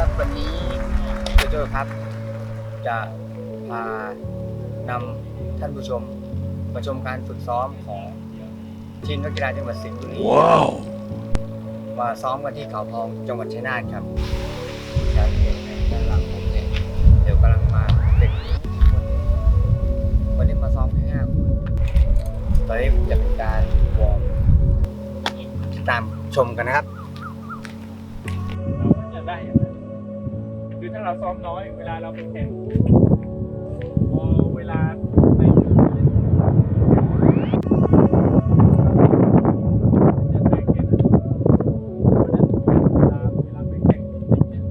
ครับวันนี้โจโจครับ จะพานำท่านผู้ชมมาชมการฝึกซ้อมของทีมนักกีฬาจังหวัดสิงห์บุรีมาซ้อมกันที่เขาพองจังหวัดชัยนาทครับผู้ชายที่เห็นในด้านหลังผมเนี่ยเดี๋ยวกำลังมาเป็นคนวันนี้มาซ้อมแค่ห้าคนตอนนี้จะเป็นการวอร์มติดตามชมกันนะครับ เราซ้อมน้อย เวลาเราไปแข่งพอเวลาไปจะได้แค่นั้นเพราะฉะนั้นเวลาเวลาไปแข่งจริงเนี่ย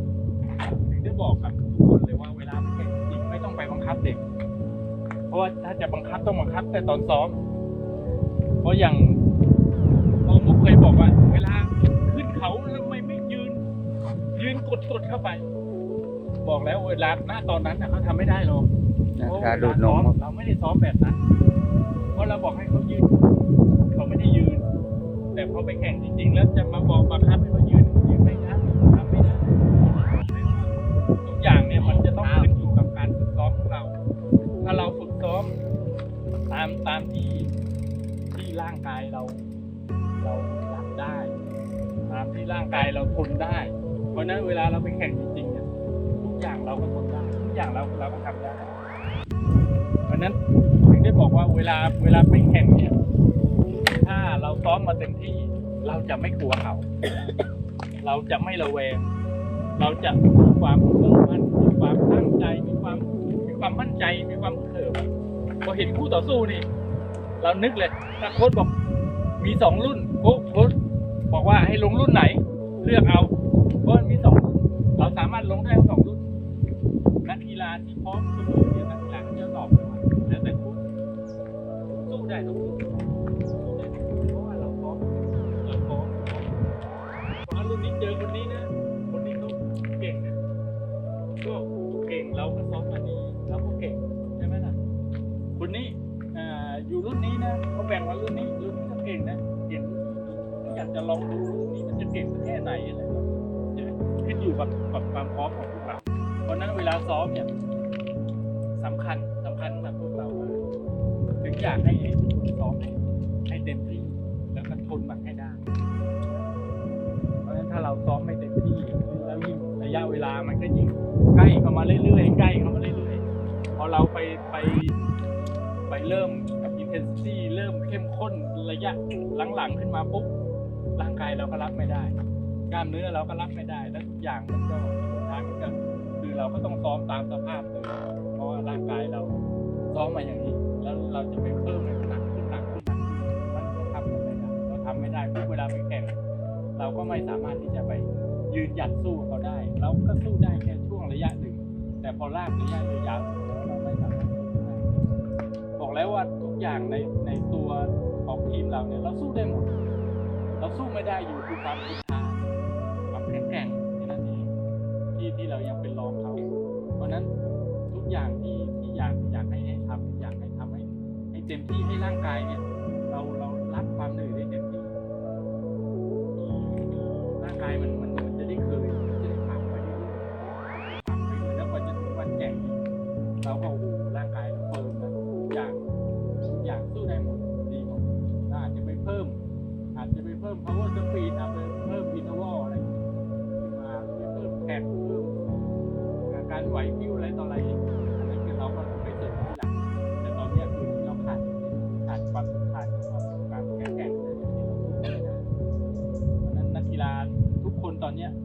ถึงได้บอกกับทุกคนเลยว่าเวลาไปแข่งจริงไม่ต้องไปบังคับเด็กเพราะว่าถ้าจะบังคับต้องบังคับแต่ตอนซ้อม เพราะอย่างพอมุกเคยบอกว่า เวลาขึ้นเขาทำไมไม่ยืน ยืนกดกดเข้าไป บอกแล้วเวลาหน้าตอนนั้นน่ะเขาทำไม่ได้หรอกเพราะการดูดนมเวลาซ้อเราไม่ได้ซ้อมแบบนั้น เพราะเราบอกให้เขายืน เขาไม่ได้ยืน แต่พอไปแข่งจริงๆ แล้วจะมาบอกบังคับให้เขายืนยืนไม่ได้ทำไม่ได้ทุกอย่างเนี่ยมันจะต้องขึ้นอยู่กับการฝึกซ้อมของเรา ถ้าเราฝึกซ้อมตามตามที่ที่ร่างกายเรา เรารับได้ ตามที่ร่างกายเราทนได้ เพราะฉะนั้นเวลาเราไปแข่งจริงๆเนี่ยทุ กอย่างเราก็ทนได้ทุกอย่างเราเราก็ทำได้เพราะฉะนั้นถึงได้บอกว่าเวลาเวลาไปแข่งเนี่ยถ้าเราซ้อมมาเต็มที่เราจะไม่กลัวเขา เราจะไม่ระแวง เราจะมีความมุ่งมั่นมีความตั้งใจมีความมีความมั่นใจมีความเขิมพอเห็นคู่ต่อสู้นี่ เรานึกเลยถ้าโค้ชบอกมีสองรุ่นโค้ชโค้ชบอกว่าให้ลงรุ่นไหน เลือกเอาเพรา กกีฬาที่พร้อมเสมอเนี่ยนักกีฬาเขาจะตอบเลยว่าแล้วแต่คุณสู้ได้ทุกรุ่นสู้ได้ทุกรุ่นเพราะว่าเราพร้อมเราพร้อมพราะรุ่นนี้เจอคนนี้นะ คนนี้เขาเก่งนะก็เก่งเราก็ซ้อมมาดีเราก็เก่งใช่ไหมล่ะคนนี้อยู่รุ่นนี้นะเขาแบ่งมารุ่นนี้รุ่นนี้ก็เก่งนะเก่งก็อยากจะลองดูรุ่นนี้มันจะเก่งแค่ไหนอะไรแบบนี้ใช่ขึ้นอยู่กับกับความพร้อมของพวกเราเพราะนั้นเวลาซ้อมเนี่ย สำคัญสำคัญสำหรับพวกเราถึงอยากให้ซ้อมให้ให้เต็มที่ แล้วก็ทนมันให้ได้ เพราะฉะนั้นถ้าเราซ้อมไม่เต็มที่แล้วยิ่งระยะเวลามันก็ยิ่งใกล้เข้ามาเรื่อยๆใกล้เข้ามาเรื่อยๆพอเราไปไปไปเริ่มกับ intensity เริ่มเข้มข้นระยะหลังๆขึ้นมาปุ๊บร่างกายเราก็รับไม่ได้ กล้ามเนื้อเราก็รับไม่ได้ แล้วทุกอย่างมันก็สุดท้ายมันก็คือเราก็ต้องซ้อมตามสภาพเลย ราะว่าร่างกายเราซ้อมมาอย่างนี้ แล้วเราจะไปเพิ่มในหนักขึ้นหนักขึ้นมันก็ทำไม่ได้เราทำไม่ได้ปุ๊บเวลาไปแข่งเราก็ไม่สามารถที่จะไปยืนหยัดสู้เขาได้ เราก็สู้ได้แค่ช่วงระยะหนึ่ง แต่พอลากระยะยาวๆเราไม่สามารถได้บอกแล้วว่าทุกอย่างในในตัวของทีมเราเนี่ยเราสู้ได้หมด เราสู้ไม่ได้อยู่คือความทนทานความแข็งแกร่งแค่นั้นเองที่ที่เรายังเป็นรอง อย่างที่ที่อยากอยากให้ให้ทำอยากให้ทำให้ให้เต็มที่ให้ร่างกายเนี่ย เราเรารับความเหนื่อย ทุ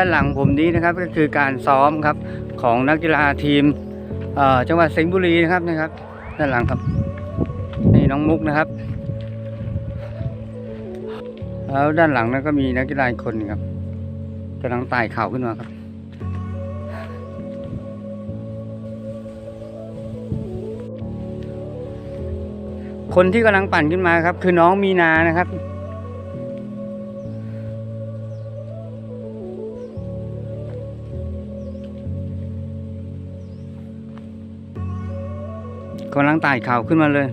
ด้านหลังผมนี้นะครับก็คือการซ้อมครับของนักกีฬาทีมจังหวัดสิงห์บุรีนะครับนะครับ ด้านหลังครับนี่น้องมุกนะครับแล้วด้านหลังนั้นก็มีนักกีฬาคนหนึ่งครับกำลังไต่เข่าขึ้นมาครับคนที่กำลังปั่นขึ้นมาครับ คือน้องมีนานะครับ กำลังไต่เข่าขึ้นมาเลย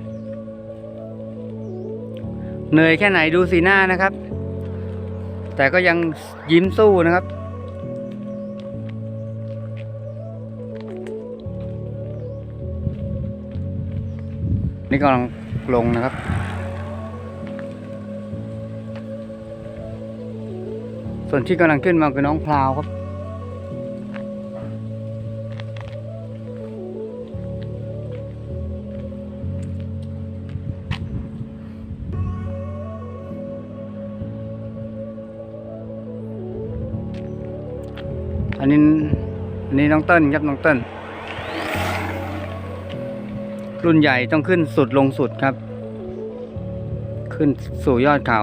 เหนื่อยแค่ไหนดูสีหน้านะครับ แต่ก็ยังยิ้มสู้นะครับ นี่กำลังลงนะครับส่วนที่กำลังขึ้นมาคือน้องพลาวครับ นี้น้องเติ้ลครับน้องเติ้ลรุ่นใหญ่ต้องขึ้นสุดลงสุดครับ ขึ้นสู่ยอดเขา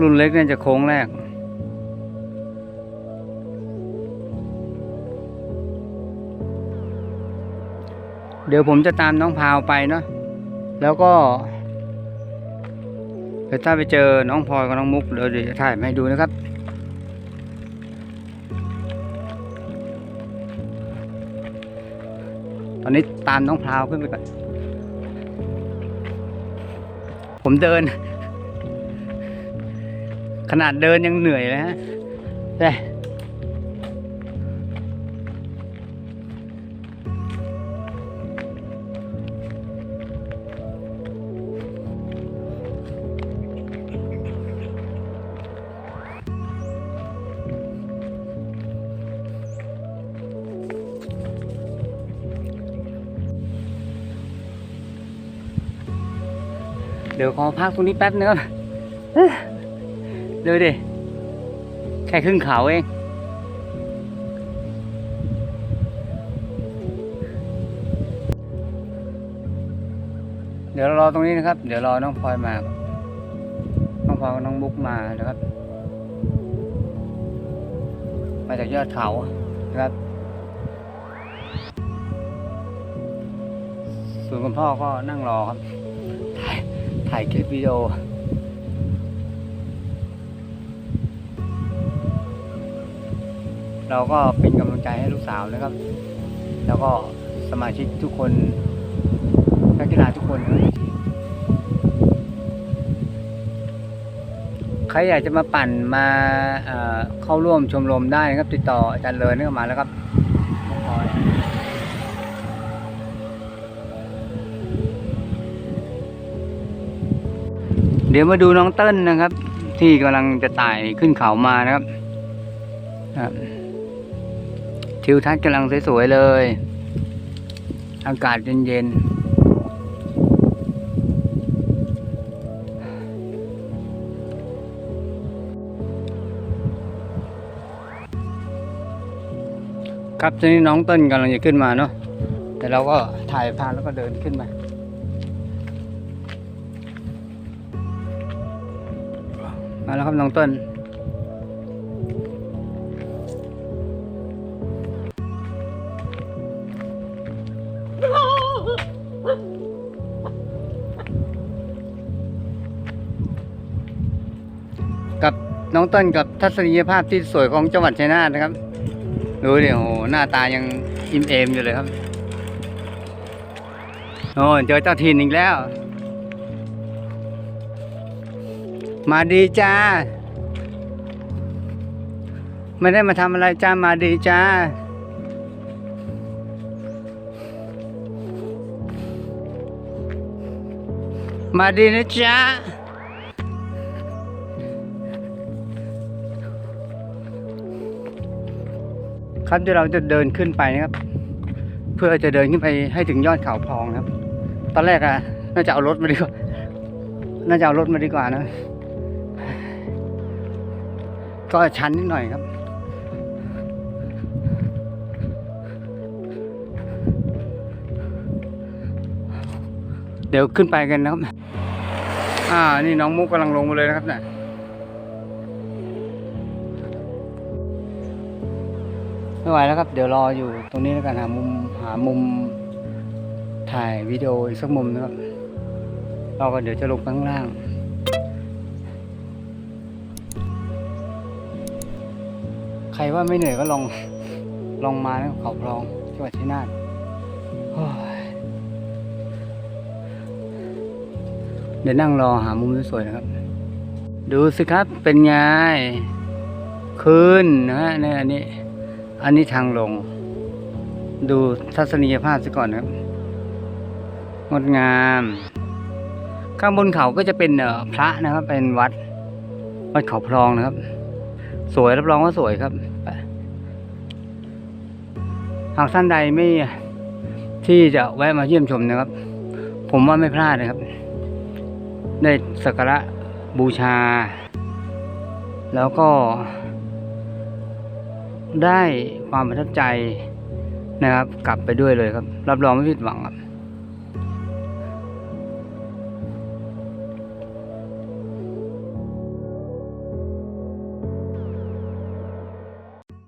รุ่นเล็กเนี่ยจะโค้งแรก เดี๋ยวผมจะตามน้องพาวไปเนาะแล้วก็ถ้าไปเจอน้องพลอยกับน้องมุกเดี๋ยวเดี๋ยวจะถ่ายมาให้ดูนะครับ ตอนนี้ตามน้องพลาวขึ้นไปก่อน ผมเดิน ขนาดเดินยังเหนื่อยเลยฮะแต่ เดี๋ยวขอพักตรงนี้แป๊บนึงครับเอ้ยดูดิ แค่ครึ่งเขาเอง เดี๋ยวเรารอตรงนี้นะครับ เดี๋ยวรอน้องพลอยมา น้องพลอยกับน้องบุ๊กมานะครับ มาจากยอดเขานะครับ ส่วนคุณพ่อก็นั่งรอครับ ถ่ายคลิปวิดีโอ เราก็เป็นกำลังใจให้ลูกสาวนะครับ แล้วก็สมาชิกทุกคนนักกีฬาทุกคน ใครอยากจะมาปั่นมาเข้าร่วมชมรมได้นะครับ ติดต่ออาจารย์เลยนี่มาแล้วครับ เดี๋ยวมาดูน้องเติ้ลนะครับ ที่กำลังจะไต่ขึ้นเขามานะครับทิวทัศน์กำลังสวยๆเลย อากาศเย็นๆครับทีนี้น้องเต้นกำลังจะขึ้นมาเนาะแต่เราก็ถ่ายพานแล้วก็เดินขึ้นมา น้องต้น กับน้องต้นกับทัศนียภาพที่สวยของจังหวัดชัยนาทนะครับ ดูดิโอ้โหหน้าตายังอิ่มเอมอยู่เลยครับ โอ้เจอเจ้าถิ่นอีกแล้ว มาดีจ้า ไม่ได้มาทำอะไรจ้า มาดีจ้า มาดีนะจ๊ะครับเดี๋ยวเราจะเดินขึ้นไปนะครับ เพื่อจะเดินขึ้นไปให้ถึงยอดเขาพองนะครับ ตอนแรกอะน่าจะเอารถมาดีกว่า น่าจะเอารถมาดีกว่านะ ก็ชันนิดหน่อยครับ เดี๋ยวขึ้นไปกันนะครับ อ่า นี่น้องมุกกำลังลงมาเลยนะครับเนี่ยไม่ไหวแล้วครับ เดี๋ยวรออยู่ตรงนี้แล้วกันหามุมหามุมถ่ายวิดีโออีกสักมุมนะครับเราก็เดี๋ยวจะลงข้างล่าง ใครว่าไม่เหนื่อยก็ลองลองมานะเขาพลองจังหวัดชัยนาทเดี๋ยวนั่งรอหามุมสวยๆนะครับ ดูสิครับเป็นไงขึ้นนะฮะเนี่อันนี้ อันนี้ทางลง ดูทัศนียภาพซะก่อนนะครับงดงาม ข้างบนเขาก็จะเป็นพระนะครับ เป็นวัด วัดเขาพลองนะครับ สวยรับรองว่าสวยครับ หากท่านใดไม่ที่จะแวะมาเยี่ยมชมนะครับ ผมว่าไม่พลาดนะครับ ได้สักการะบูชา แล้วก็ ได้ความประทับใจนะครับ กลับไปด้วยเลยครับ รับรองไม่ผิดหวังครับ